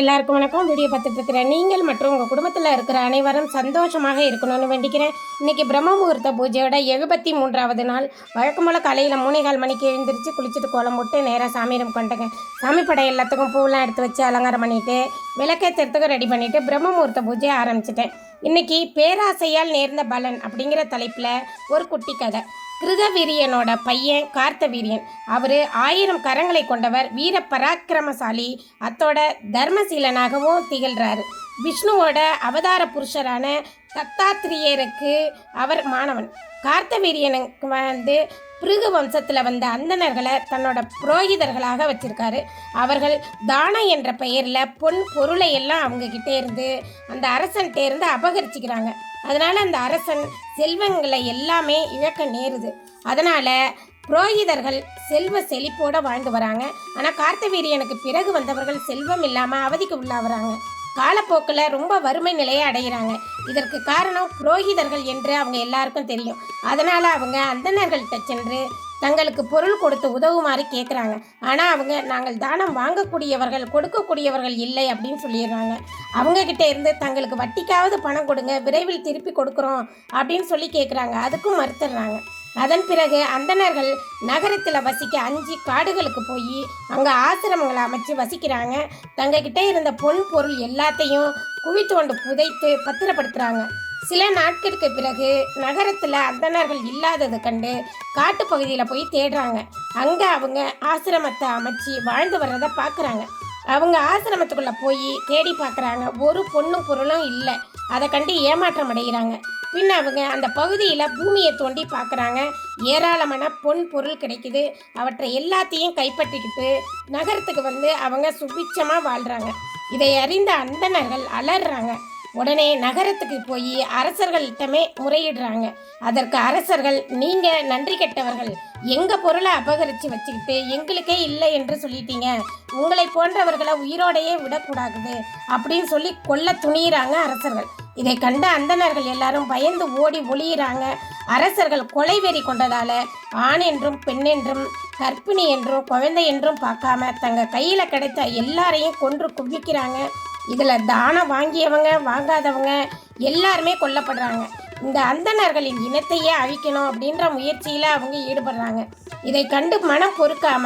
எல்லாருக்கும் வணக்கம். வீடியோ பார்த்துட்டு இருக்கிறேன் நீங்கள் மற்றும் உங்கள் குடும்பத்தில் இருக்கிற அனைவரும் சந்தோஷமாக இருக்கணும்னு வேண்டிக்கிறேன். இன்னைக்கு பிரம்ம முகூர்த்த பூஜையோட எழுபத்தி மூன்றாவது நாள். வழக்கம் போல் காலையில் மூணேகால் மணிக்கு எழுந்திரிச்சு குளிச்சுட்டு கோலம் போட்டு நேராக சாமியிடம் கொண்டேங்க. சாமி படம் எல்லாத்துக்கும் பூவெலாம் எடுத்து வச்சு அலங்காரம் பண்ணிட்டு விளக்கேற்றுறதுக்கும் ரெடி பண்ணிவிட்டு பிரம்ம முகூர்த்த பூஜையை ஆரம்பிச்சிட்டேன். இன்னைக்கு பேராசையால் நேர்ந்த பலன் அப்படிங்கிற தலைப்பில் ஒரு குட்டி கதை. கிருதவீரியனோட பையன் கார்த்தவீரியன். அவர் ஆயிரம் கரங்களை கொண்டவர் வீர பராக்கிரமசாலி அத்தோட தர்மசீலனாகவும் திகழ்கிறாரு விஷ்ணுவோட அவதார புருஷரான தத்தாத்திரியருக்கு அவர் மாணவன். கார்த்தவீரியனுக்கு வந்து பிருகு வம்சத்தில் வந்த அந்தணர்களை தன்னோட புரோகிதர்களாக வச்சிருக்காரு. அவர்கள் தானம் என்ற பெயரில் பொன் பொருளை எல்லாம் அவங்க கிட்டே இருந்து அந்த அரசன்கிட்டே இருந்து அபகரிச்சுக்கிறாங்க. அதனால் அந்த அரசன் செல்வங்களை எல்லாமே இழக்க நேருது. அதனால் புரோகிதர்கள் செல்வ செழிப்போடு வாழ்ந்து வராங்க. ஆனால் கார்த்தவீரியனுக்கு பிறகு வந்தவர்கள் செல்வம் இல்லாமல் அவதிக்கு உள்ளாகிறாங்க காலப்போக்கில் ரொம்ப வறுமை நிலையை அடைகிறாங்க இதற்கு காரணம் புரோகிதர்கள் என்று அவங்க எல்லாருக்கும் தெரியும். அதனால் அவங்க அந்தனர்கள்ட்ட சென்று தங்களுக்கு பொருள் கொடுத்து உதவுமாறு கேட்குறாங்க ஆனால் அவங்க நாங்கள் தானம் வாங்கக்கூடியவர்கள் கொடுக்கக்கூடியவர்கள் இல்லை அப்படின்னு சொல்லிடுறாங்க. அவங்க இருந்து தங்களுக்கு வட்டிக்காவது பணம் கொடுங்க விரைவில் திருப்பி கொடுக்குறோம் அப்படின்னு சொல்லி கேட்குறாங்க அதுக்கும் மறுத்துடுறாங்க. அதன் பிறகு அந்தணர்கள் நகரத்தில் வசிக்க அஞ்சு காடுகளுக்கு போய் அங்கே ஆசிரமங்களை அமைச்சு வசிக்கிறாங்க. தங்ககிட்ட இருந்த பொன் பொருள் எல்லாத்தையும் குழி தோண்டு புதைத்து பத்திரப்படுத்துகிறாங்க சில நாட்களுக்கு பிறகு நகரத்தில் அந்தணர்கள் இல்லாதது கண்டு காட்டுப்பகுதியில் போய் தேடுறாங்க. அங்கே அவங்க ஆசிரமத்தை அமைச்சு வாழ்ந்து வர்றதை பார்க்குறாங்க அவங்க ஆசிரமத்துக்குள்ளே போய் தேடி பார்க்குறாங்க ஒரு பொண்ணும் பொருளும் இல்லை. அதை கண்டு ஏமாற்றம் அடைகிறாங்க பின் அவங்க அந்த பகுதியில் பூமியை தோண்டி பார்க்குறாங்க ஏராளமான பொன் பொருள் கிடைக்குது. அவற்றை எல்லாத்தையும் கைப்பற்றிக்கிட்டு நகரத்துக்கு வந்து அவங்க சுபிட்சமாக வாழ்கிறாங்க இதை அறிந்த அந்தணர்கள் அலறாங்க. உடனே நகரத்துக்கு போய் அரசர்கள்ட்டமே முறையிடுறாங்க. அதற்கு அரசர்கள் நீங்க நன்றி கெட்டவர்கள் எங்க பொருளை அபகரிச்சு வச்சுக்கிட்டு எங்களுக்கே இல்லை என்று சொல்லிட்டீங்க. உங்களை போன்றவர்களை உயிரோடையே விடக்கூடாது அப்படின்னு சொல்லி கொல்ல துணியிறாங்க அரசர்கள். இதை கண்ட அந்தணர்கள் எல்லாரும் பயந்து ஓடி ஒளியிறாங்க. அரசர்கள் கொலை வெறி கொண்டதால ஆண் என்றும் பெண் என்றும் கர்ப்பிணி என்றும் குழந்தை என்றும் பார்க்காம தங்க கையில கிடைத்த எல்லாரையும் கொன்று குவிக்கிறாங்க. இதில் தானம் வாங்கியவங்க வாங்காதவங்க எல்லாருமே கொல்லப்படுறாங்க. இந்த அந்தணர்களின் இனத்தையே அழிக்கணும் அப்படின்ற முயற்சியில் அவங்க ஈடுபடுறாங்க. இதை கண்டு மனம் பொறுக்காம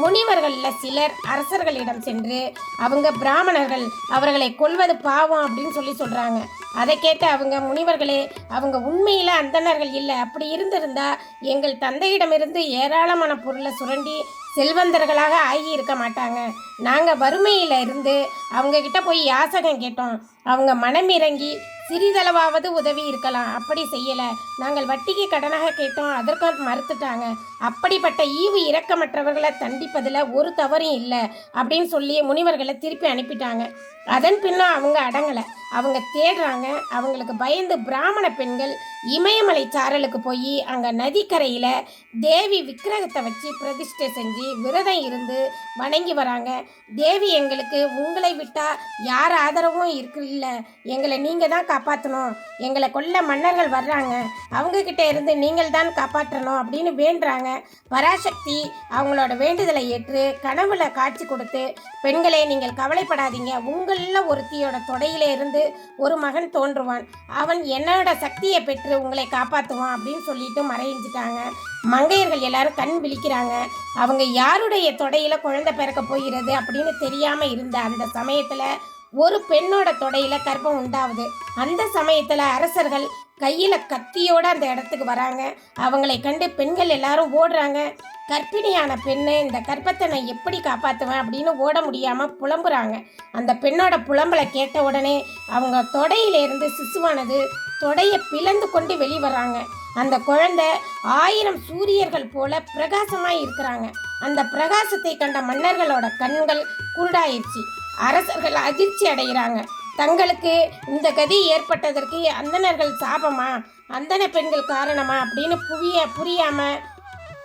முனிவர்களில் சிலர் அரசர்களிடம் சென்று அவங்க பிராமணர்கள் அவர்களை கொல்வது பாவம் அப்படின்னு சொல்லி சொல்கிறாங்க அதை கேட்டு அவங்க முனிவர்களே அவங்க உண்மையில் அந்தணர்கள் இல்லை. அப்படி இருந்திருந்தா எங்கள் தந்தையிடமிருந்து ஏராளமான பொருளை சுரண்டி செல்வந்தர்களாக ஆகி இருக்க மாட்டாங்க. நாங்கள் வறுமையில் இருந்து அவங்க கிட்ட போய் யாசகம் கேட்டோம். அவங்க மனம் இறங்கி சிறிதளவாவது உதவி இருக்கலாம். அப்படி செய்யலை. நாங்கள் வட்டிக்கு கடனாக கேட்டோம். அதற்கும் மறுத்துட்டாங்க. அப்படிப்பட்ட ஈவு இரக்கமற்றவர்களை தண்டிப்பதில் ஒரு தவறும் இல்லை அப்படின்னு சொல்லி முனிவர்களை திருப்பி அனுப்பிட்டாங்க. அதன் பின்னும் அவங்க அடங்கலை. அவங்க தேடுறாங்க. அவங்களுக்கு பயந்து பிராமண பெண்கள் இமயமலை சாரலுக்கு போய் அங்கே நதிக்கரையில் தேவி விக்கிரகத்தை வச்சு பிரதிஷ்டை செஞ்சு விரதம் இருந்து வணங்கி வராங்க. தேவி எங்களுக்கு உங்களை விட்டால் யார் ஆதரவும் இருக்கு இல்லை எங்களை நீங்கள் தான் காப்பாற்றணும் எங்களை கொல்ல மன்னர்கள் வர்றாங்க. அவங்கக்கிட்ட இருந்து நீங்கள் தான் காப்பாற்றணும் அப்படின்னு வேண்டுறாங்க. பராசக்தி அவங்களோட வேண்டுதலை ஏற்று கனவுல காட்சி கொடுத்து பெண்களே நீங்கள் கவலைப்படாதீங்க. உங்களில் ஒருத்தியோட தொடையில இருந்து ஒரு மகன் தோன்றுவான். அவன் என்னோட சக்தியை பெற்று உங்களை காப்பாற்றுவான் அப்படின்னு சொல்லிட்டு மறைஞ்சிட்டாங்க. மங்கையர்கள் எல்லாரும் கண் விழிக்கிறாங்க. அவங்க யாருடைய தொடையில குழந்தை பிறக்க போகிறது அப்படின்னு தெரியாம இருந்த அந்த சமயத்துல ஒரு பெண்ணோட தொடையில கர்ப்பம் உண்டாவது. அந்த சமயத்துல அரசர்கள் கையில கத்தியோட அந்த இடத்துக்கு வராங்க. அவங்களை கண்டு பெண்கள் எல்லாரும் ஓடுறாங்க. கர்ப்பிணியான பெண்ணு இந்த கர்ப்பத்தை நான் எப்படி காப்பாற்றுவேன் அப்படின்னு ஓட முடியாம புலம்புறாங்க. அந்த பெண்ணோட புலம்பலை கேட்ட உடனே அவங்க தொடையிலிருந்து சிசுவானது தொடையை பிளந்து கொண்டு வெளிவராங்க. அந்த குழந்தை ஆயிரம் சூரியர்கள் போல பிரகாசமாய் இருக்கிறாங்க. அந்த பிரகாசத்தை கண்ட மன்னர்களோட கண்கள் குருடாயிருச்சு. அரசர்கள் அதிர்ச்சி அடைகிறாங்க. தங்களுக்கு இந்த கதி ஏற்பட்டதற்கு அந்தணர்கள் சாபமா? அந்தன பெண்கள் காரணமா? அப்படின்னு புரிய புரியாம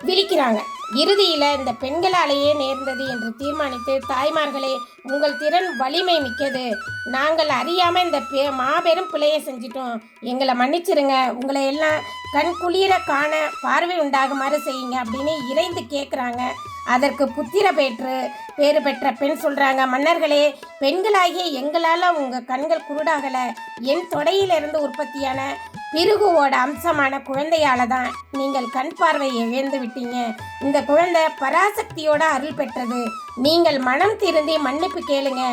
விழிக்கிறாங்க. இறுதியில் இந்த பெண்களாலேயே நேர்ந்தது என்று தீர்மானித்து தாய்மார்களே உங்கள் திறன் வலிமை மிக்கது. நாங்கள் அறியாமல் இந்த பெ மாபெரும் பிழையை செஞ்சிட்டோம். எங்களை மன்னிச்சிருங்க. உங்களை எல்லாம் கண் குளிர காண பார்வை உண்டாகுமாறு செய்யுங்க அப்படின்னு இறைந்து கேட்குறாங்க அதற்கு புத்திர பெற்று பேறு பெற்ற பெண் சொல்றாங்க மன்னர்களே பெண்களாகிய எங்களால் உங்க கண்கள் குருடாகல. என் தொடையிலிருந்து உற்பத்தியான பிருகுவோட அம்சமான குழந்தையால தான் நீங்கள் கண் பார்வையை இழந்து விட்டீங்க. இந்த குழந்தை பராசக்தியோட அருள் பெற்றது. நீங்கள் மனம் திருந்தி மன்னிப்பு கேளுங்க.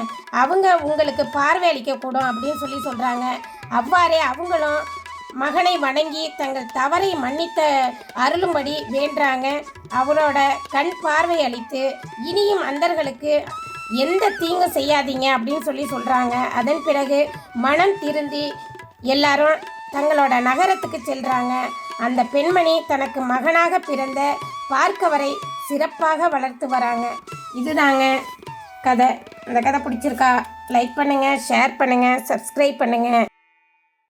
அவங்க உங்களுக்கு பார்வை அளிக்கக்கூடும் அப்படின்னு சொல்லி சொல்றாங்க. அவ்வாறே அவங்களும் மகனை வணங்கி தங்கள் தவறை மன்னித்த அருளும்படி வேண்டுறாங்க. அவரோட கண் பார்வை அளித்து இனியும் அந்தர்களுக்கு எந்த தீங்கு செய்யாதீங்க அப்படின்னு சொல்லி சொல்கிறாங்க அதன் பிறகு மனம் திருந்தி எல்லாரும் தங்களோட நகரத்துக்கு செல்கிறாங்க அந்த பெண்மணி தனக்கு மகனாக பிறந்த பார்க்கவரை சிறப்பாக வளர்த்து வராங்க. இதுதாங்க கதை. அந்த கதை பிடிச்சிருக்கா லைக் பண்ணுங்கள் ஷேர் பண்ணுங்கள் சப்ஸ்கிரைப் பண்ணுங்கள்